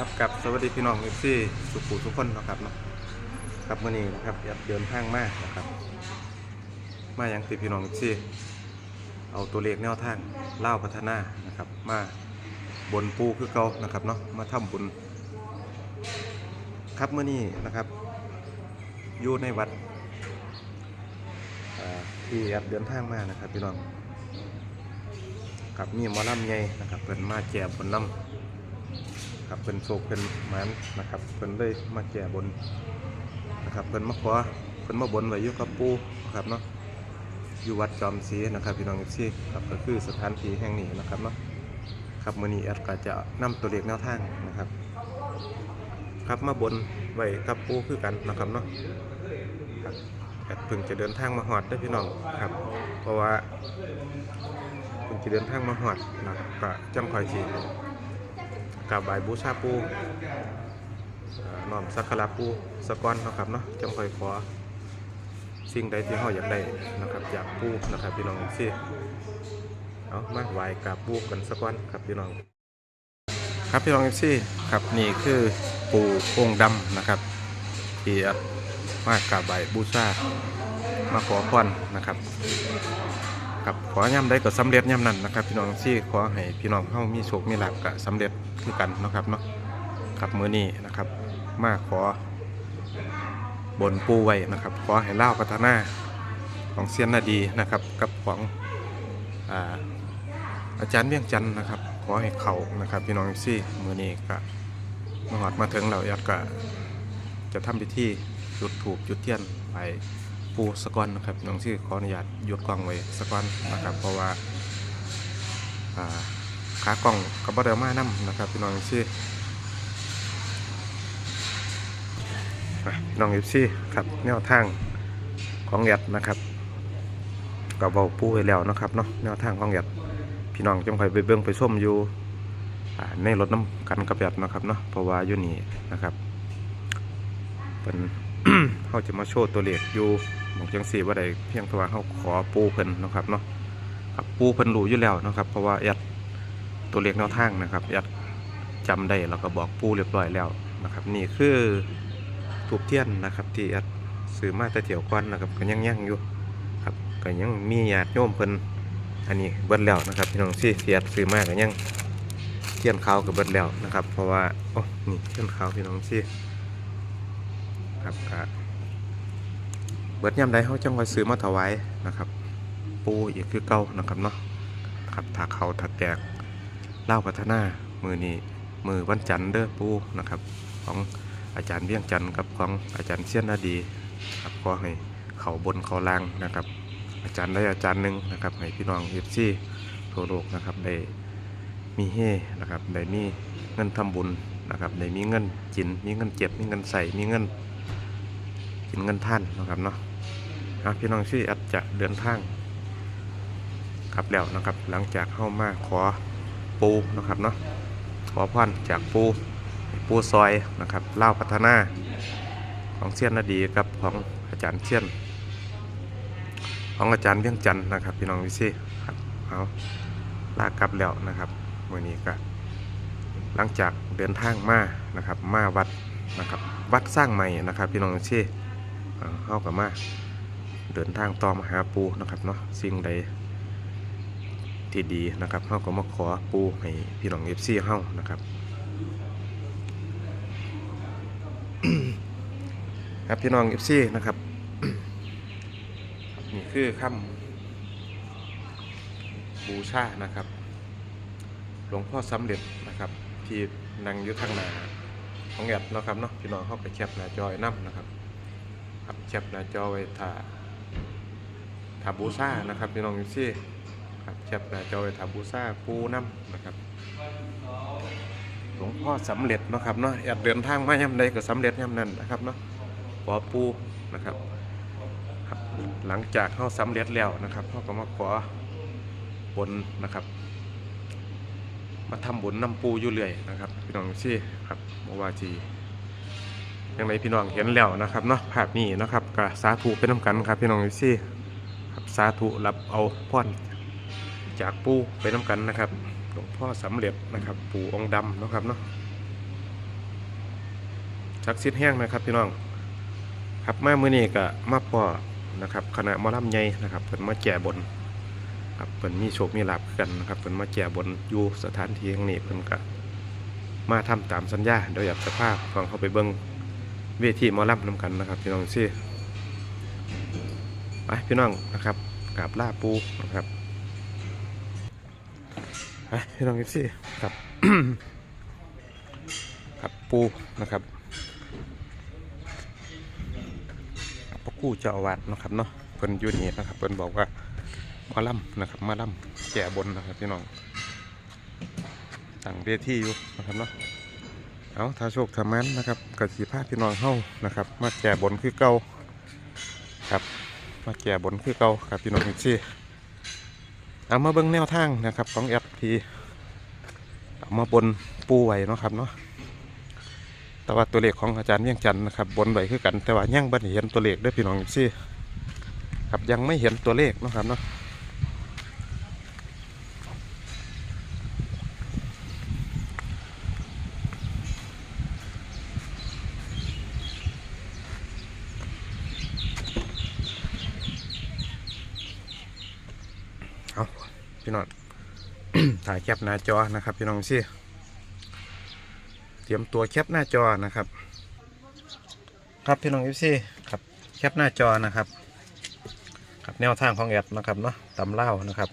ครับกับสวัสดีพี่น้องเอฟซีสุขุทุกคนนะครับเนาะครับมื่อนี้นะครับอยากเดินทางมานะครับ มาอย่างติพี่น้องเอฟซีเอาตัวเลขแนวทางเล่าพัฒนานะครับ มาบนปูคือเก่านะครับเนาะมาทำบุญครับเมื่อนี้นะครับอยู่ในวัดอ่าที่แอดเดินทางมานะครับพี่น้องกับมีมอลำใหญ่นะครับเพิ่นมาแจกบน น้ำครับเป็นโศกเป็นหมันนะครับเพิ่นเลยมาแก้บนนะครับเพิ่นมาขอเพิ่นมาบนไว้ยู่กับปูนะครับเนาะอยู่วัดจอมศรีนะครับพี่น้องที่ครับก็คือสถานที่แห่งนี้นะครับเนาะครับมือนี้แอดก็จะนำตัวเลขแนวทางนะครับ ครับมาบนไว้กับปูคือกันนะครับเนาะแอดเพิ่งจะเดินทางมาฮอดได้พี่น้องครับ เพราะว่าเพิ่งจะเดินทางมาฮอดนะครับก็จังคอยสิ กับใบายบูชาปูเอ่อน้อมสักการะปูสะก้อนนะครับเนาะจำคอยขอสิ่งใดที่เราอยากได้นะครับจากปูนะครับพี่น้องสิเอามาไหว้กับปูกันสะก้อนครับพี่น้อง ครับพี่น้องเอฟซีครับนี่คือปูองค์ดำนะครับที่มากราบไหว้บูชามาขอพรนะครับครับขอย่ำได้ก็สำเร็จย่ำนั้นนะครับ พี่น้องที่ขอให้พี่น้องเฮามีโชคมีลาภก็สำเร็จ คือกันนะครับเนาะครับมือนี้นะครับ มาขอบนปูไว้นะครับ ขอให้เล่าพัฒนาของเซียนนาดีนะครับ กับของอาอาจารย์เวียงจันนะครับ ขอให้เขานะครับพี่น้องซี่มือนี้ก็มาหอดมาถึงเราอยากก็จะทำพิธีจุดถูกจุดเทียนไปปูสกอนนะครับน้องที่ขออนุญาตหยุดกล้องไว้สกอนนะครับ เพราะว่าอ่า ขากล้องกับบัเดมานํนะครับพี่น้องที่พี่น้องเอฟซีครับแนวทางของหยัดนะครับก็เบาปูไว้แล้วนะครับเนาะแนวทางของหยัดพี่น้องจงคอยไปเบิ่งไปส้มอยู่ในรถน้ำกันกับหยัดนะครับเนาะเพราะว่าอยู่นี่นะครับเป็นเขาจะมาโชว์ตัวเลขอยู่หมองจังสีว่าใดเพียงแต่ว่าเขาขอปูเพิ่นนะครับเนาะครับปูเพิ่นรู้อยู่แล้วนะครับเพราะว่าแอด ตัวเลขแนวทางนะครับแอดจำได้แล้วก็บอกปูเรียบร้อยแล้วนะครับ นี่คือถูกเทียนนะครับ ที่แอดซื้อมาแต่เที่ยวก่อนนะครับก็ยังยังอยู่ครับก็ยังมีญาติโยมเพิ่นอันนี้เบิดแล้วนะครับพี่น้องที่ที่แอดซื้อมาก็ยังเทียนขาวกับเบิดแล้วนะครับ เพราะว่าโอ้นี่เทียนขาวพี่น้องที่ครับก็เบิดย่ำใดเขาจังไว้ซื้อมาถวายนะครับ ปูอีกคือเก่านะครับเนาะครับถ้าเขาถัดแตก เล่าพัฒนามือนี้มือวันจันทร์เด้อปูนะครับ ของอาจารย์เวียงจันทร์กับของอาจารย์เชียนนาดีครับก็ให้เขาบนเขาล่างนะครับ อาจารย์ได้อาจารย์หนึ่งนะครับให้พี่น้องเอฟซีทั่วโลกนะครับได้มีเฮนะครับได้มีเงินทำบุญนะครับได้มีเงินกินมีเงินเจ็บมีเงินใส่มีเงินกินเงินท่านนะครับเนาะอะพี่น้องชื่ออัดจะเดินทางกลับแล้วนะครับ หลังจากเข้ามาขอ ปูนะครับเนาะขอพรจากปูปูซอยนะครับเล่าพัฒนาของเซียนนาดีกับของอาจารย์เซียน ของอาจารย์เวียงจันนะครับ พี่น้องวิซี่ครับเอาลากลับแล้วนะครับมื่อนี้ก็หลังจากเดินทางมานะครับ มาวัดนะครับ วัดสร้างใหม่นะครับ พี่น้องที่เข้ากับมาเดินทางต่อมาหาปูนะครับเนาะสิ่งใด ที่ดีนะครับเข้าก็มาขอปูให้พี่น้องเอฟซีเข้านะครับครับพี่น้องเอฟซีนะครับนี่คือคำบูชานะครับหลวงพ่อสำเร็จนะครับ ที่นั่งอยู่ทางหน้าของแอดนะครับเนาะพี่น้องเขาไปแคปหน้าจอยน้ำนะครับครับแคปหน้าจอไว้ถ่าถ่าบูซ่านะครับพี่น้องเอฟซี่ ครับแคปหน้าจอไว้ถ่าบูซ่าปูน้ำนะครับหลวงพ่อสำเร็จนะครับเนาะแอดเดินทางมาย่ำใดก็สำเร็จย่ำนั้นนะครับเนาะขอปูนะครับครับ หลังจากเข้าสำเร็จแล้วนะครับเขาก็มาขอบนนะครับ มาทำบุญนำปูอยู่เรื่อยนะครับ พี่น้องซี่ครับเมื่อว่าจียังไงพี่น้องเห็นแล้วนะครับเนาะภาพนี้นะครับก็สาธุเป็นน้ำกันครับ พี่น้องซี่ครับสาธุรับเอาพร จากปูไปน้ำกันนะครับหลวงพ่อสำเร็จนะครับ ปูองดำนะครับเนาะศักดิ์สิทธิ์แห้งนะครับพี่น้องครับมามือนี้ก็มาพ่อนะครับคณะมอลำใหญ่นะครับเพิ่นมาแก่บนครับเพิ่นมีโชคมีลาภคือกันนะครับเพิ่นมาแก่บนอยู่สถานที่แห่งนี้เพิ่นก็มาทำตามสัญญาเดี๋ยวอยากจะพาฟังเข้าไปเบิ่งเวทีมอลำนํกันนะครับ พี่น้องซี่ไปพี่น้องนะครับกราบลาปูนะครับ พี่น้องซี่ครับครับปูนะครับพระกู้เจ้าอาวาสนะครับเนาะเพิ่นยู่นี่นะครับเพิ่นบอกว่ามาล่ำนะครับมาล่ำแก่บนนะครับพี่น้องสั่งเวทีอยู่นะครับเนาะเอาถ้าโชคทามันนะครับกสิภาพี่น้องเฮานะครับ มาแก่บนคือเก่าครับ มาแก่บนคือเก่าครับพี่น้องอีกที เอามาเบิ้งแนวทางนะครับ ของแอปทีเอามาบนปูไว้นะครับเนาะแต่ว่าตัวเลขของอาจารย์เวียงจันนะครับ บนไว้คือกันแต่ว่ายังบันเห็นตัวเลขด้วยพี่น้องซี่ครับยังไม่เห็นตัวเลขนะครับเนาะเอา พี่น้อง ถ่ายแคปหน้าจอนะครับ พี่น้องซี่เตรียมตัวแคปหน้าจอนะครับ ครับพี่น้องเอฟซีครับแคปหน้าจอนะครับครับแนวทางของแอดนะครับเนาะตำเล่านะครับ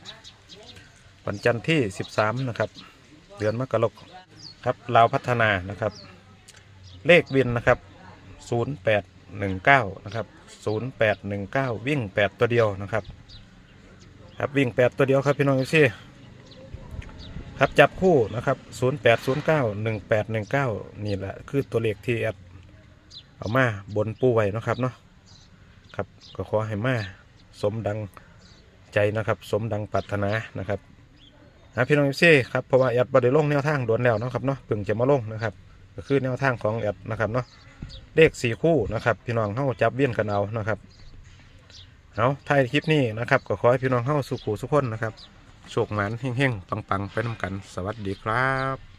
วันจันทร์ที่ 13 นะครับ เดือนมกราคมครับลาพัฒนานะครับ เลขวินนะครับ 0819 นะครับ 0819 วิ่ง 8 ตัวเดียวนะครับ ครับวิ่ง8ตัวเดียวครับพี่น้องเอฟซีครับจับคู่นะครับ0809 1819นี่แหละคือตัวเลขที่แอดเอามาบนปูไว้นะครับเนาะครับก็ขอให้มาสมดังใจนะครับ สมดังปรารถนานะครับนะพี่น้องเอฟซีครับเพราะว่าแอดบไดลงแนวทางด่วนแล้วนะครับเนาะเพิ่งจะมาลงนะครับ ก็คือแนวทางของแอดนะครับเนาะเลขสี่คู่นะครับ พี่น้องเข้าจับเวียนกันเอานะครับ เอาท้ายคลิปนี้นะครับก็ขอให้พี่น้องเข้าสุขูสุขคนนะครับโชคหมันเฮ่งๆปังๆ ไปน้ำกัน สวัสดีครับ